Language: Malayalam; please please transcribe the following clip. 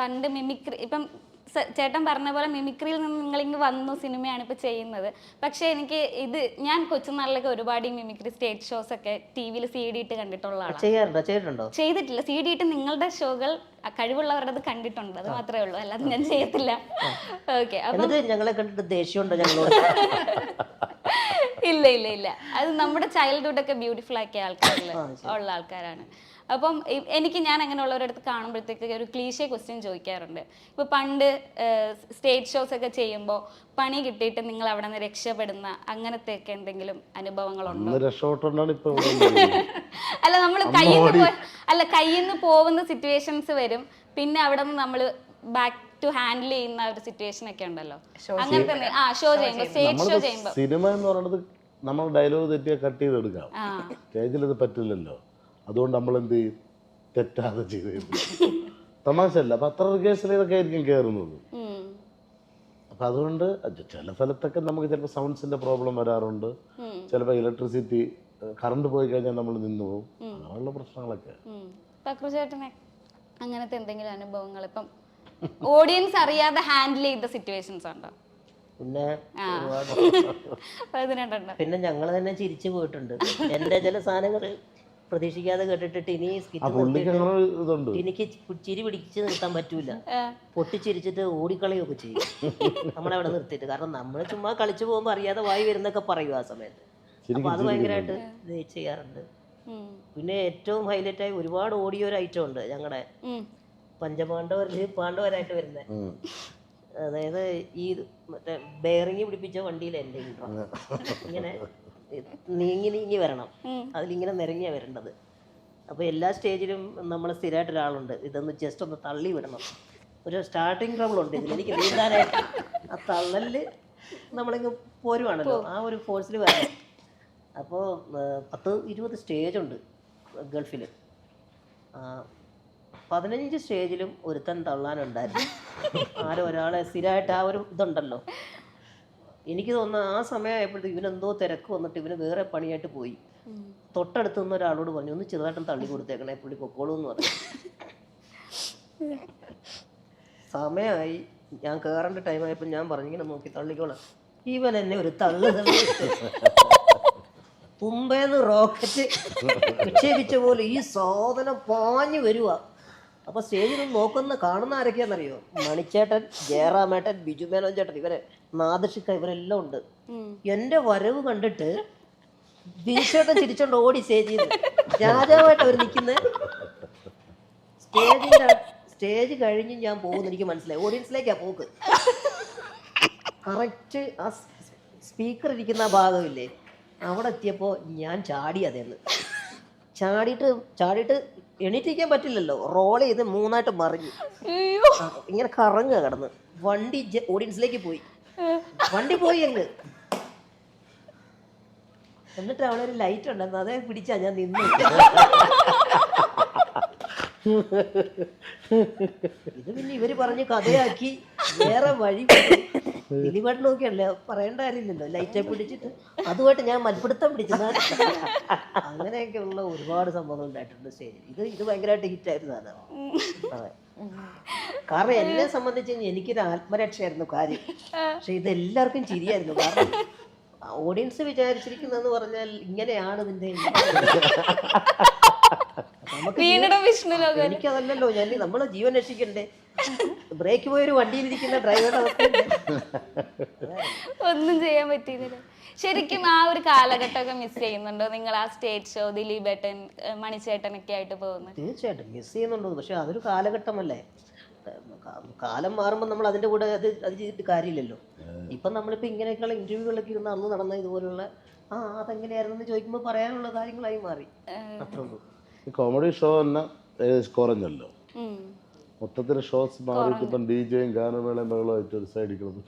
പണ്ട് മിമിക്രി ഇപ്പം ചേട്ടൻ പറഞ്ഞ പോലെ മിമിക്രിയിൽ നിന്ന് നിങ്ങളിങ്ങ് വന്നു സിനിമയാണ് ഇപ്പൊ ചെയ്യുന്നത്. പക്ഷേ എനിക്ക് ഇത് ഞാൻ കൊച്ചുനാളിലൊക്കെ ഒരുപാട് ഈ മിമിക്രി സ്റ്റേജ് ഷോസ് ഒക്കെ ടി വിയിൽ സി ഡി ഇട്ട് കണ്ടിട്ടുള്ള ആളാണ്. ചെയ്യാറുണ്ടോ? ചെയ്തിട്ടുണ്ടോ? ചെയ്തിട്ടില്ല. സി ഡി ഇട്ട് നിങ്ങളുടെ ഷോകൾ കഴിവുള്ളവരുടെ കണ്ടിട്ടുണ്ട്. അത് മാത്രമേ ഉള്ളൂ. അല്ലാതെ ഞാൻ ചെയ്യത്തില്ല. ഓക്കെ ഞങ്ങളെ കണ്ടിട്ട് ദേഷ്യമുണ്ടോ ഞങ്ങളോട്? ഇല്ല ഇല്ല ഇല്ല. അത് നമ്മുടെ ചൈൽഡ്ഹുഡ് ഒക്കെ ബ്യൂട്ടിഫുൾ ആക്കിയ ആൾക്കാരിൽ ഉള്ള ആൾക്കാരാണ്. അപ്പം എനിക്ക് ഞാൻ അങ്ങനെയുള്ളവരുടെ അടുത്ത് കാണുമ്പോഴത്തേക്ക് ഒരു ക്ലീശേ ക്വസ്റ്റ്യൻ ചോദിക്കാറുണ്ട്. ഇപ്പൊ പണ്ട് സ്റ്റേജ് ഷോസ് ഒക്കെ ചെയ്യുമ്പോൾ പണി കിട്ടിയിട്ട് നിങ്ങൾ അവിടെ നിന്ന് രക്ഷപ്പെടുന്ന അങ്ങനത്തെ ഒക്കെ എന്തെങ്കിലും അനുഭവങ്ങളുണ്ടോ. അല്ല നമ്മൾ കയ്യിൽ നിന്ന് അല്ല കയ്യിൽ നിന്ന് പോകുന്ന സിറ്റുവേഷൻസ് വരും. പിന്നെ അവിടെ നിന്ന് നമ്മൾ ബാക്ക് ടു ഹാൻഡിൽ ചെയ്യുന്ന ഒരു സിറ്റുവേഷൻ ഒക്കെ ഉണ്ടല്ലോ. അങ്ങനത്തെ ആ ഷോ ചെയ്യുമ്പോൾ സ്റ്റേജ് ഷോ ചെയ്യുമ്പോൾ സിനിമ എന്ന് പറയുന്നത് നമ്മൾ ഡയലോഗ് തെറ്റിയാൽ കട്ട് ചെയ്തെടുക്കാം. സ്റ്റേജിൽ അത് പറ്റില്ലല്ലോ. അതുകൊണ്ട് നമ്മൾ എന്ത് ചെയ്യും? തെറ്റാതെ ചെയ്ത് തമാശല്ല തമാശയല്ല. അപ്പൊ അത്ര കേസിൽ ഇതൊക്കെ ആയിരിക്കും കയറുന്നത് ഉം. അപ്പൊ അതുകൊണ്ട് ചില സ്ഥലത്തൊക്കെ നമുക്ക് ചിലപ്പോൾ സൗണ്ട്സിന്റെ പ്രോബ്ലം വരാറുണ്ട്. ചിലപ്പോൾ ഇലക്ട്രിസിറ്റി കറണ്ട് പോയി കഴിഞ്ഞാൽ നമ്മൾ നിന്നു പോകും. അങ്ങനെയുള്ള പ്രശ്നങ്ങളൊക്കെ. ചേട്ടനെ അങ്ങനത്തെ എന്തെങ്കിലും അനുഭവങ്ങൾ? ഇപ്പം ഓഡിയൻസ് അറിയാതെ ഹാൻഡിൽ ചെയ്ത സിറ്റുവേഷൻസ് ഉണ്ടോ? പിന്നെ പിന്നെ ഞങ്ങൾ തന്നെ ചിരിച്ചു പോയിട്ടുണ്ട്. എന്റെ ചില സാധനങ്ങൾ പ്രതീക്ഷിക്കാതെ കേട്ടിട്ട് ഇനി എനിക്ക് ചിരി പിടിച്ച് നിർത്താൻ പറ്റൂല. പൊട്ടിച്ചിരിച്ചിട്ട് ഓടിക്കളയൊക്കെ ചെയ്യും. നമ്മളവിടെ നിർത്തിയിട്ട്. കാരണം നമ്മൾ ചുമ്മാ കളിച്ചു പോകുമ്പോൾ അറിയാതെ വായി വരുന്നൊക്കെ പറയും ആ സമയത്ത്. അപ്പൊ അത് ഭയങ്കരമായിട്ട് ഇത് ചെയ്യാറുണ്ട്. പിന്നെ ഏറ്റവും ഹൈലൈറ്റ് ആയി ഒരുപാട് ഓഡിയോ ഒരു ഐറ്റം ഉണ്ട് ഞങ്ങളുടെ പഞ്ചപാണ്ഡവരിൽ പാണ്ഡവരായിട്ട് വരുന്നത്. അതായത് ഈ മറ്റേ ബെയറിങ് പിടിപ്പിച്ച വണ്ടിയിൽ എന്റെ ഇൻട്രോ ഇങ്ങനെ നീങ്ങി നീങ്ങി വരണം. അതിലിങ്ങനെ നിരങ്ങിയാ വരേണ്ടത്. അപ്പോൾ എല്ലാ സ്റ്റേജിലും നമ്മൾ സ്ഥിരമായിട്ട് ഒരാളുണ്ട് ഇതൊന്ന് ജസ്റ്റ് ഒന്ന് തള്ളി വിടണം. ഒരു സ്റ്റാർട്ടിങ് ട്രബിൾ ഉണ്ട് ഇതിൽ എനിക്ക് നീന്താനായിട്ട് ആ തള്ളലിൽ നമ്മളിങ്ങ് പോരുവാണല്ലോ. ആ ഒരു ഫോഴ്സിൽ വരണം. അപ്പോൾ പത്ത് ഇരുപത് സ്റ്റേജ് ഉണ്ട് ഗൾഫിൽ പതിനഞ്ച് സ്റ്റേജിലും ഒരുത്തൻ തള്ളാനുണ്ടായിരുന്നു. ആരോ ഒരാളെ സ്ഥിരമായിട്ട് ആ ഒരു ഇതുണ്ടല്ലോ. എനിക്ക് തോന്നുന്നു ആ സമയമായപ്പോഴത്തേക്ക് ഇവനെന്തോ തിരക്ക് വന്നിട്ട് ഇവന് വേറെ പണിയായിട്ട് പോയി. തൊട്ടടുത്ത് നിന്ന് ഒരാളോട് പറഞ്ഞു ഒന്ന് ചെറുതായിട്ടും തള്ളി കൊടുത്തേക്കണേ പുള്ളി പൊക്കോളൂ എന്ന് പറഞ്ഞു. സമയമായി. ഞാൻ കയറേണ്ട ടൈമായപ്പോൾ ഞാൻ പറഞ്ഞിങ്ങനെ നോക്കി തള്ളിക്കോളാം. ഇവൻ എന്നെ ഒരു തള്ളു. തുമ്പേന്ന് റോക്കറ്റ് വിക്ഷേപിച്ച പോലെ ഈ സാധനം പാഞ്ഞു വരുക അപ്പൊ സ്റ്റേജിൽ നോക്കുന്ന കാണുന്ന ആരൊക്കെയാണെന്നറിയോ? മണിച്ചേട്ടൻ ജയറാമേട്ടൻ ബിജു മേനോൻ ചേട്ടൻ ഇവരെ നാദശിക്ക ഇവരെല്ലാം ഉണ്ട്. എന്റെ വരവ് കണ്ടിട്ട് ബിജുട്ടൻ ചിരിച്ചോണ്ട് ഓടി സ്റ്റേജിൽ രാജാവായിട്ട് അവർ നിൽക്കുന്ന സ്റ്റേജിന്റെ സ്റ്റേജ് കഴിഞ്ഞ് ഞാൻ പോകുന്നു. എനിക്ക് മനസ്സിലായി. ഓഡിയൻസിലേക്കാ പോക്ക്. കറക്റ്റ് ആ സ്പീക്കർ ഇരിക്കുന്ന ആ ഭാഗമില്ലേ? അവിടെ എത്തിയപ്പോൾ ഞാൻ ചാടി അതേന്ന്. ചാടിയിട്ട് ചാടിയിട്ട് എണീറ്റിരിക്കാൻ പറ്റില്ലല്ലോ. റോൾ ചെയ്ത് മൂന്നായിട്ട് മറിഞ്ഞു. ഇങ്ങനെ കറങ്ങുക കിടന്ന്. വണ്ടി ഓഡിയൻസിലേക്ക് പോയി. വണ്ടി പോയി അങ്ങ്. എന്നിട്ട് അവിടെ ഒരു ലൈറ്റ് ഉണ്ടായിരുന്നു. അതേ പിടിച്ചാ ഞാൻ നിന്നു. ഇത് പിന്നെ ഇവർ പറഞ്ഞ് കഥയാക്കി. വേറെ വഴി ദിലീപേട്ടൻ നോക്കിയല്ലേ പറയേണ്ട കാര്യമില്ലല്ലോ. ലൈറ്റെ പിടിച്ചിട്ട്. അതുമായിട്ട് ഞാൻ മൽപ്പിടുത്തം പിടിച്ചു. അങ്ങനെയൊക്കെ ഉള്ള ഒരുപാട് സംഭവങ്ങൾ ഉണ്ടായിട്ടുണ്ട് സ്റ്റേജിൽ ഇത് ഇത് ഭയങ്കരമായിട്ട് ഹിറ്റായിരുന്നു അതാണ് അതെ. കാരണം എന്നെ സംബന്ധിച്ച് കഴിഞ്ഞാൽ എനിക്കൊരു ആത്മരക്ഷയായിരുന്നു കാര്യം. പക്ഷെ ഇത് എല്ലാവർക്കും ചിരിയായിരുന്നു. കാരണം ഓഡിയൻസ് വിചാരിച്ചിരിക്കുന്നതെന്ന് പറഞ്ഞാൽ ഇങ്ങനെയാണ് ഇതിന്റെ എനിക്കതല്ലോ എനിക്കതല്ലല്ലോ. ഞാൻ നമ്മളെ ജീവൻ രക്ഷിക്കണ്ടേ? ബ്രേക്ക് പോയൊരു വണ്ടിയിലിരിക്കുന്ന ഡ്രൈവറുടെ അവസ്ഥ. ഒന്നും ചെയ്യാൻ പറ്റിയില്ല ശരിക്കും ആ ഒരു കാലഘട്ടമൊക്കെ മിസ് ചെയ്യുന്നുണ്ടോ? നിങ്ങൾ ആ സ്റ്റേജ് ഷോ ദിലീപ് ഏട്ടൻ മണിച്ചേട്ടൻ മണിച്ചേട്ടനൊക്കെ ആയിട്ട് പോകുന്നത്? തീർച്ചയായിട്ടും മിസ് ചെയ്യുന്നുണ്ടോ. പക്ഷെ അതൊരു കാലഘട്ടമല്ലേ. കാലം മാറുമ്പോൾ നമ്മൾ അതിന്റെ കൂടെ അത് അത് ചെയ്തിട്ട് കാര്യമില്ലല്ലോ. ഇപ്പം നമ്മളിപ്പോൾ ഇങ്ങനെയൊക്കെയുള്ള ഇന്റർവ്യൂകളൊക്കെ ഇരുന്ന് അന്ന് നടന്ന ഇതുപോലുള്ള ആ അതെങ്ങനെയായിരുന്നു എന്ന് ചോദിക്കുമ്പോൾ പറയാനുള്ള കാര്യങ്ങളായി മാറി. അത്രേ ഉള്ളൂ. ഈ കോമഡി ഷോ എന്ന കുറഞ്ഞല്ലോ. മൊത്തത്തിൽ ഷോസ് മാറിയിട്ട് ഇപ്പം ഡി ജെയും ഗാനമേളയും ബഹളമായിട്ട് ഒരു സൈഡിൽ കിടന്നു.